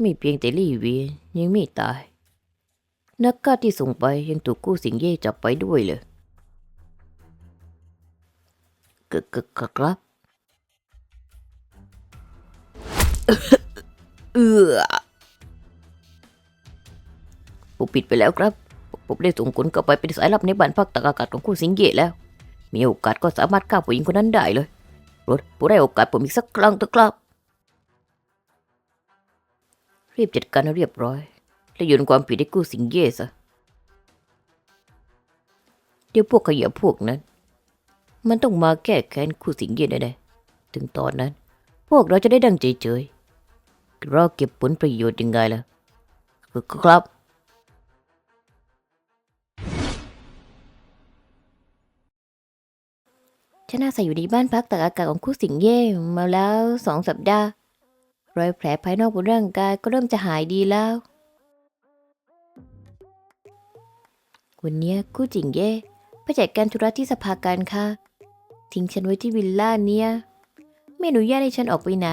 ไม่เพียงแต่ลี่เวียนยังไม่ตาย นักกล้าที่ส่งไปยังถูกกู้สิงเย่จับไปด้วยเลยกกกกครับเออผมปิดไปแล้วครับ ผมได้ส่งคนเข้าไปเป็นสายลับในบ้านพักตากอากาศของกู้สิงเย่แล้ว มีโอกาสก็สามารถฆ่าผู้หญิงคนนั้นได้เลยรถผู้ได้โอกาสผมอีกสักครั้งเถอะครับ รีบจัดการให้เรียบร้อย และโยนความผิดให้กู้สิงเย่ซะเดี๋ยวพวกขยะพวกนั้น มันต้องมาแก้แค้นคู่สิงเย่แน่ๆถึงตอนนั้น พวกเราจะได้ดังใจเจยๆรอเก็บผลประโยชน์ยังไงล่ะครับฉันอาศัยอยู่ในบ้านพักตากอากาศของคู่สิงเย่มาแล้วสองสัปดาห์ รอยแผลภายนอกบนร่างกายก็เริ่มจะหายดีแล้ว วันนี้ยคู่จิงเย่ไปจัดการธุระที่สภาการค่ะ ทิ้งฉันไว้ที่วิลล่าเนี่ยไม่อนุญาตให้ฉันออกไปไหน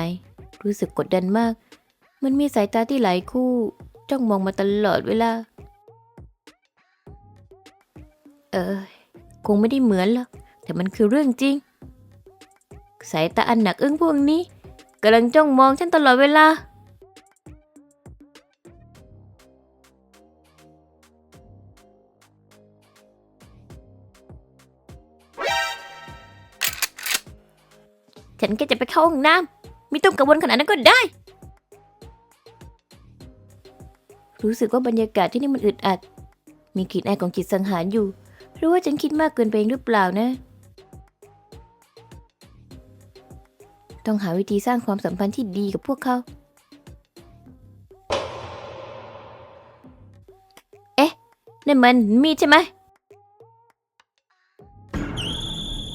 รู้สึกกดดันมาก มันมีสายตาที่หลายคู่ จ้องมองมาตลอดเวลา เออคงไม่ได้เหมือนหรอกแต่มันคือเรื่องจริง สายตาอันหนักอึ้งพวกนี้ กำลังจ้องมองฉันตลอดเวลา ฉันแค่จะไปเข้าห้องน้ำไม่ต้องกังวลขนาดนั้นก็ได้ รู้สึกว่าบรรยากาศที่นี่มันอึดอัด มีกลิ่นอายของจิตสังหารอยู่ หรือว่าฉันคิดมากเกินไปเองหรือเปล่านะ ต้องหาวิธีสร้างความสัมพันธ์ที่ดีกับพวกเขา เอ๊ะนั่นมันมีใช่ไหม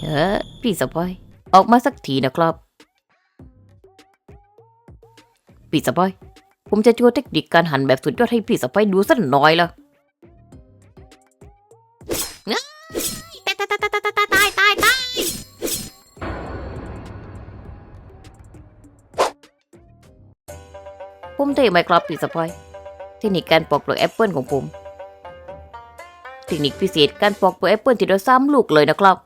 เออพี่สปอย ออกมาสักทีนะครับ พี่สปอย ผมจะโชว์เทคนิคการหั่นแบบสุดยอดให้พี่สปอยดูสักหน่อยละ เท่ไหมครับพี่สปอยเทคนิคการปอกเปลือกแอปเปิลของผม เทคนิคพิเศษการปอกเปลือกแอปเปิลที่เดียวซ้ำลูกเลยนะครับ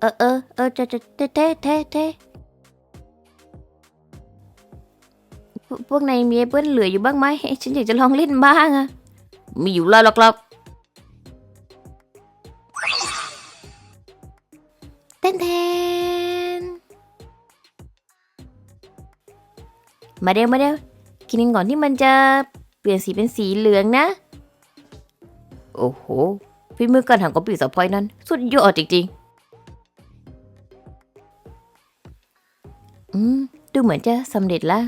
เออเออเออจะจะเทเทเทเทพวพวกนายมีแอปเปิลเหลืออยู่บ้างไหมฉันอยากจะลองเล่นบ้างอะมีอยู่แล้วหรอกครับเต้นเทนมาเร็วมาเร็ว กินกันก่อนที่มันจะเปลี่ยนสีเป็นสีเหลืองนะ โอ้โหฝีมือการหั่นของปีสะพอยนั้น สุดยอดจริงๆ อืม ดูเหมือนจะสำเร็จแล้ว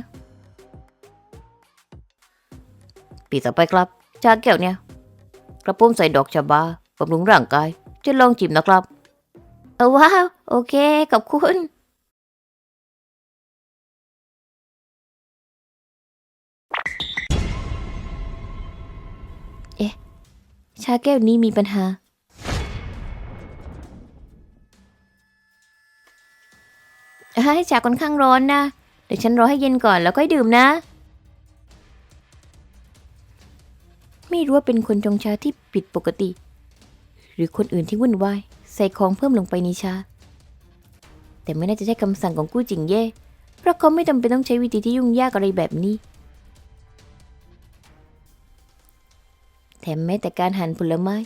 ปีสะพอยครับ ชาแก้วเนี่ย กระปุ้มใส่ดอกชะบาบำรุงร่างกาย จะลองจิมนะครับ เออว้าว โอเค ขอบคุณาแก้วนี้มีปัญหา ให้ชาค่อนข้างร้อนนะ เดี๋ยวฉันรอให้เย็นก่อนแล้วค่อยดื่มนะ ไม่รู้ว่าเป็นคนชงชาที่ผิดปกติ หรือคนอื่นที่วุ่นวายใส่ของเพิ่มลงไปในชา แต่ไม่น่าจะใช่คำสั่งของกู้จิงเย่ เพราะเขาไม่จำเป็นต้องใช้วิธีที่ยุ่งยากอะไรแบบนี้ แถมแม้แต่การหั่นผลไม้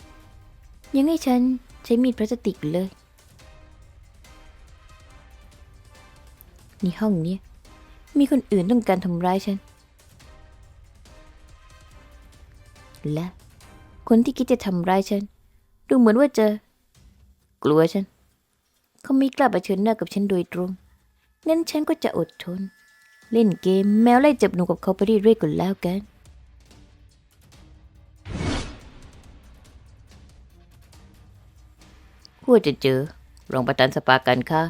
ยังให้ฉันใช้มีดพลาสติกเลย ในห้องเนี้ยมีคนอื่นต้องการทำร้ายฉัน และคนที่คิดจะทำร้ายฉัน ดูเหมือนว่าจะ กลัวฉัน เขาไม่กล้าเผชิญหน้ากับฉันโดยตรง งั้นฉันก็จะอดทน เล่นเกมแมวไล่จับหนูกับเขาไปเรื่อยๆก่อนแล้วกัน ผู้จะเจอรองประธานสภาการค้า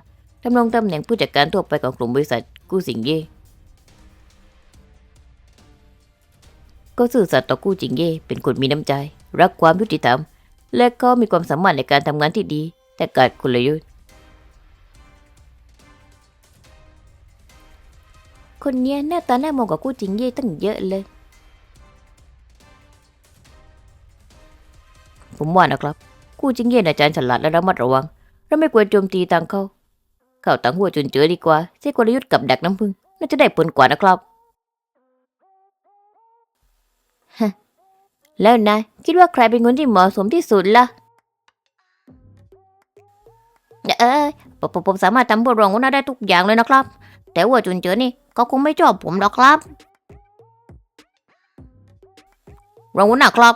ดำรงตำแหน่งผู้จัดการทั่วไปของกลุ่มบริษัทกู้สิงเย่ก็สื่อสัตย์ต่อกู้จิงเย่เป็นคนมีน้ำใจ รักความยุติธรรม และก็มีความสามารถในการทำงานที่ดี แต่การกลยุทธ์ คนเนี้ยหน้าตาหน้ามองกว่ากู้จิงเย่ตั้งเยอะเลย ผมว่านะครับ กู้จิงเย่น่ะอาจารย์ฉลาดและระมัดระวังเราไม่ควรโจมตีตังเขาเข้าตังหัวจนเจอดีกว่าใช้กลยุทธ์กับดักน้ำพึ่งน่าจะได้ผลกว่านะครับฮะแล้วนายคิดว่าใครเป็นคนที่เหมาะสมที่สุดล่ะเออผมผมสามารถทำเพื่อรองหัวหน้าได้ทุกอย่างเลยนะครับ แต่ว่าจุนเจอนี่เขาคงไม่ชอบผมหรอกครับรองหัวหน้าครับ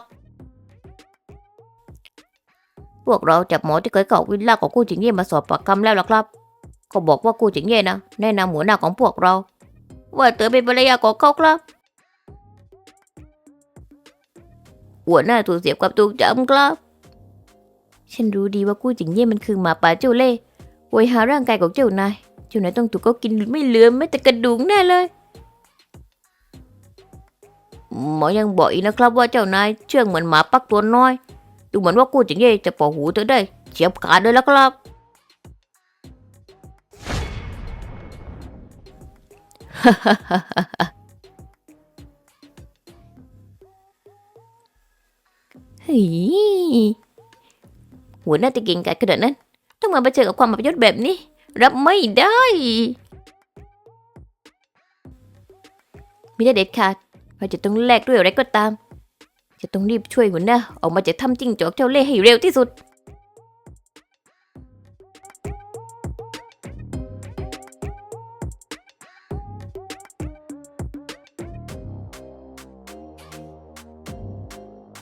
วกเราจับหมอที่เคยเก่าวิลล่าของกู้จิงเย่มาสอบปากคำแล้วล่ะครับ เขาบอกว่ากู้จิงเย่นะแนะนำหัวหน้าของพวกเรา ว่าเธอเป็นภรรยาของเขาครับ หัวหน้าถูกเสียบกับถูกจำครับ ฉันรู้ดีว่ากู้จิงเย่มันคือหมาป่าเจ้าเล่ห์โวยหาร่างกายของเจ้านาย เจ้านายต้องถูกเขากินไม่เหลือแม้แต่กระดูกแน่เลยหมอยังบอกอีกนะครับว่าเจ้านายเชื่องเหมือนหมาปักตัวน้อย ดูเหมือนว่ากู้จิงเย่จะปอหูเธอได้เฉียบขาดเลยแล้วครับ เฮ้ยหัวหน้าจะเก่งกาจขนาดนั้น ต้องมาเผชิญกับความอับยศแบบนี้ รับไม่ได้ ไม่ได้เด็ดขาดเราจะต้องแลกด้วยอะไรก็ตาม จะต้องรีบช่วยหัวหน้าออกมาจากถ้ำจิ้งจอกเจ้าเล่ห์ให้เร็วที่สุด